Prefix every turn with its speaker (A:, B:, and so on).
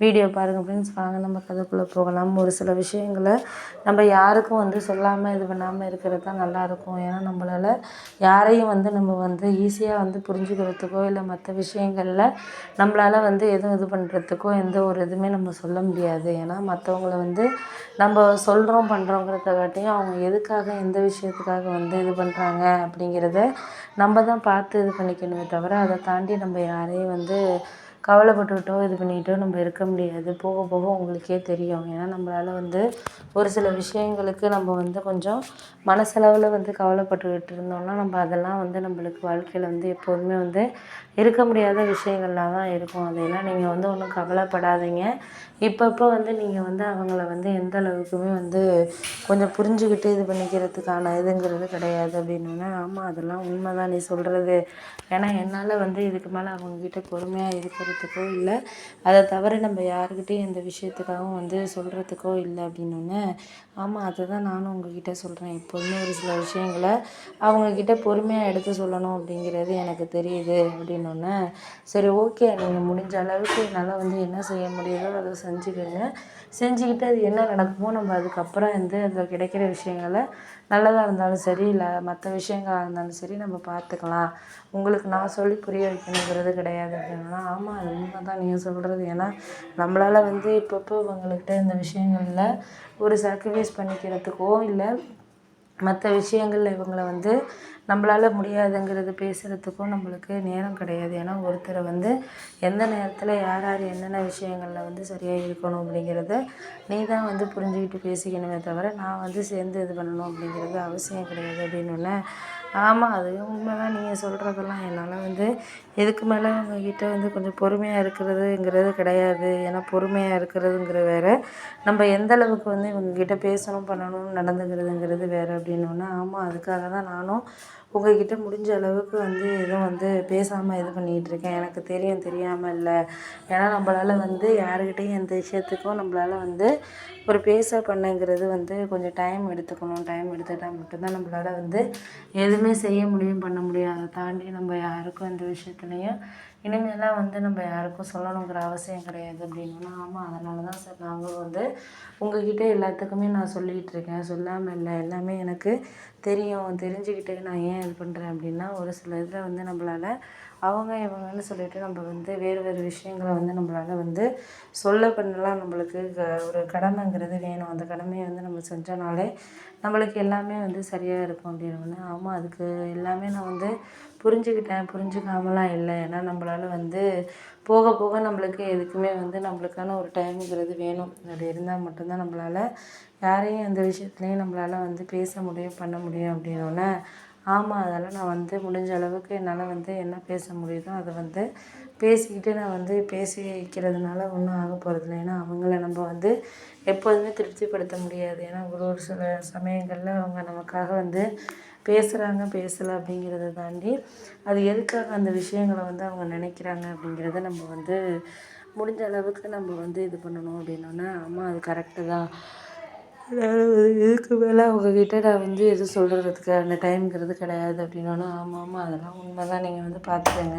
A: Video பாருங்கள் friends வாங்க நம்ம கதைக்குள்ளே போகலாம். ஒரு சில விஷயங்களை நம்ம யாருக்கும் வந்து சொல்லாமல் இது பண்ணாமல் இருக்கிறது தான் நல்லாயிருக்கும் ஏன்னா நம்மளால் யாரையும் வந்து நம்ம வந்து ஈஸியாக வந்து புரிஞ்சுக்கிறதுக்கோ இல்லை மற்ற விஷயங்களில் நம்மளால் வந்து எதுவும் இது பண்ணுறதுக்கோ எந்த ஒரு இதுவுமே நம்ம சொல்ல முடியாது. ஏன்னா மற்றவங்கள வந்து நம்ம சொல்கிறோம் பண்ணுறோங்கிறத காட்டியும் அவங்க எதுக்காக எந்த விஷயத்துக்காக வந்து இது பண்ணுறாங்க அப்படிங்கிறத நம்ம தான் பார்த்து இது பண்ணிக்கணுமே தவிர அதை தாண்டி நம்ம யாரையும் வந்து கவலைப்பட்டுக்கிட்டோ இது பண்ணிக்கிட்டோ நம்ம இருக்க முடியாது. போக போக உங்களுக்கே தெரியும். ஏன்னா நம்மளால வந்து ஒரு சில விஷயங்களுக்கு நம்ம வந்து கொஞ்சம் மனசளவில் வந்து கவலைப்பட்டுக்கிட்டு இருந்தோம்னா நம்ம அதெல்லாம் வந்து நம்மளுக்கு வாழ்க்கையில் வந்து எப்போதுமே வந்து இருக்க முடியாத விஷயங்கள்லாம் தான் இருக்கும். அதையெல்லாம் நீங்கள் வந்து ஒன்றும் கவலைப்படாதீங்க. இப்பப்போ வந்து நீங்கள் வந்து அவங்கள வந்து எந்த அளவுக்குமே வந்து கொஞ்சம் புரிஞ்சுக்கிட்டு இது பண்ணிக்கிறதுக்கான இதுங்கிறது கிடையாது அப்படின்னோடனே ஆமாம் அதெல்லாம் உண்மை தான் நீ சொல்கிறது ஏன்னா என்னால் வந்து இதுக்கு மேலே அவங்கக்கிட்ட பொறுமையாக இருக்கிறதுக்கோ இல்லை அதை தவிர நம்ம யாருக்கிட்டேயும் எந்த விஷயத்துக்காகவும் வந்து சொல்கிறதுக்கோ இல்லை அப்படின்னோடனே ஆமாம் அதை தான் நானும் உங்ககிட்ட சொல்கிறேன் எப்போதுமே ஒரு சில விஷயங்களை அவங்கக்கிட்ட பொறுமையாக எடுத்து சொல்லணும் அப்படிங்கிறது எனக்கு தெரியுது அப்படின்னோடனே சரி ஓகே நீங்கள் முடிஞ்ச அளவுக்கு என்னால் வந்து என்ன செய்ய முடியுதோ அதை செஞ்சுக்கோங்க. செஞ்சுக்கிட்டு அது என்ன நடக்குமோ நம்ம அதுக்கப்புறம் வந்து அதில் கிடைக்கிற விஷயங்களை நல்லதாக இருந்தாலும் சரி இல்லை மற்ற விஷயங்களாக இருந்தாலும் சரி நம்ம பார்த்துக்கலாம். உங்களுக்கு நான் சொல்லி புரிய வைக்கணுங்கிறது கிடையாது அப்படின்னா ஆமாம் அது உண்மை தான் நீங்கள் சொல்கிறது ஏன்னா நம்மளால் வந்து இப்பப்போ உங்கள்கிட்ட இந்த விஷயங்களில் ஒரு சாக்ரிஃபைஸ் பண்ணிக்கிறதுக்கோ இல்லை மற்ற விஷயங்கள்ல இவங்களை வந்து நம்மளால முடியாதுங்கிறது பேசுகிறதுக்கும் நம்மளுக்கு நேரம் கிடையாது. ஏன்னா ஒருத்தரை வந்து எந்த நேரத்தில் யார் யார் என்னென்ன விஷயங்களில் வந்து சரியாக இருக்கணும் அப்படிங்கிறத நீ தான் வந்து புரிஞ்சுக்கிட்டு பேசிக்கணுமே தவிர நான் வந்து சேர்ந்து இது பண்ணணும் அப்படிங்கிறது அவசியம் கிடையாது அப்படின்னு ஆமாம் அது உண்மை தான் நீங்கள் சொல்கிறதெல்லாம் என்னால் வந்து இதுக்கு மேலே உங்ககிட்ட வந்து கொஞ்சம் பொறுமையாக இருக்கிறதுங்கிறது கிடையாது. ஏன்னா பொறுமையாக இருக்கிறதுங்கிற வேறு நம்ம எந்த அளவுக்கு வந்து இவங்ககிட்ட பேசணும் பண்ணணும் நடந்துக்கிறதுங்கிறது வேறு அப்படின்னோடனே ஆமாம் அதுக்காக தான் நானும் உங்கள்கிட்ட முடிஞ்ச அளவுக்கு வந்து எதுவும் வந்து பேசாமல் இது பண்ணிகிட்ருக்கேன் எனக்கு தெரியும் தெரியாமல் இல்லை. ஏன்னா நம்மளால் வந்து யாருக்கிட்டேயும் எந்த விஷயத்துக்கும் நம்மளால வந்து ஒரு பேச பண்ணங்கிறது வந்து கொஞ்சம் டைம் எடுத்துக்கணும். டைம் எடுத்துக்கிட்டால் மட்டும்தான் நம்மளால வந்து எதுவுமே செய்ய முடியும் பண்ண முடியும். அதை தாண்டி நம்ம யாருக்கும் எந்த விஷயத்துலையும் இனிமேலாம் வந்து நம்ம யாருக்கும் சொல்லணுங்கிற அவசியம் கிடையாது அப்படின்னா. ஆமாம் அதனால தான் சார் நாங்களும் வந்து உங்கள்கிட்ட எல்லாத்துக்குமே நான் சொல்லிகிட்டு இருக்கேன். சொல்லாமல் இல்லை. எல்லாமே எனக்கு தெரியும். தெரிஞ்சுக்கிட்டு நான் ஏன் இது பண்ணுறேன் அப்படின்னா ஒரு சில இதில் வந்து நம்மளால அவங்க இவங்கன்னு சொல்லிட்டு நம்ம வந்து வேறு வேறு விஷயங்களை வந்து நம்மளால வந்து சொல்ல பண்ணலாம். நம்மளுக்கு க ஒரு கடமைங்கிறது வேணும். அந்த கடமையை வந்து நம்ம செஞ்சோனாலே நம்மளுக்கு எல்லாமே வந்து சரியாக இருக்கும் அப்படின்னு. ஆமாம் அதுக்கு எல்லாமே நான் வந்து புரிஞ்சுக்கிட்டேன். புரிஞ்சுக்காமலாம் இல்லை. ஏன்னா நம்மளால் வந்து போக போக நம்மளுக்கு எதுக்குமே வந்து நம்மளுக்கான ஒரு டைமுங்கிறது வேணும். அது இருந்தால் மட்டும்தான் நம்மளால யாரையும் அந்த விஷயத்துலையும் நம்மளால் வந்து பேச முடியும் பண்ண முடியும் அப்படின்னோடனே ஆமாம் அதெல்லாம் நான் வந்து முடிஞ்ச அளவுக்கு என்னால் வந்து என்ன பேச முடியுதோ அதை வந்து பேசிக்கிட்டு நான் வந்து பேசி வைக்கிறதுனால ஒன்றும் ஆக போகிறதில்ல ஏன்னா அவங்கள நம்ம வந்து எப்போதுமே திருப்திப்படுத்த முடியாது. ஏன்னா ஒரு ஒரு சில சமயங்களில் அவங்க நமக்காக வந்து பேசுகிறாங்க பேசலை அப்படிங்கிறத தாண்டி அது எதுக்காக அந்த விஷயங்களை வந்து அவங்க நினைக்கிறாங்க அப்படிங்கிறத நம்ம வந்து முடிஞ்ச அளவுக்கு நம்ம வந்து இது பண்ணணும் அப்படின்னோன்னா ஆமாம் அது கரெக்டு தான். அதனால் இதுக்கு மேலே அவங்கக்கிட்ட நான் வந்து எதுவும் சொல்கிறதுக்கு அந்த டைம்ங்கிறது கிடையாது அப்படின்னோடனே ஆமாம் ஆமாம் அதெல்லாம் உண்மை தான் நீங்கள் வந்து பார்த்துக்கங்க.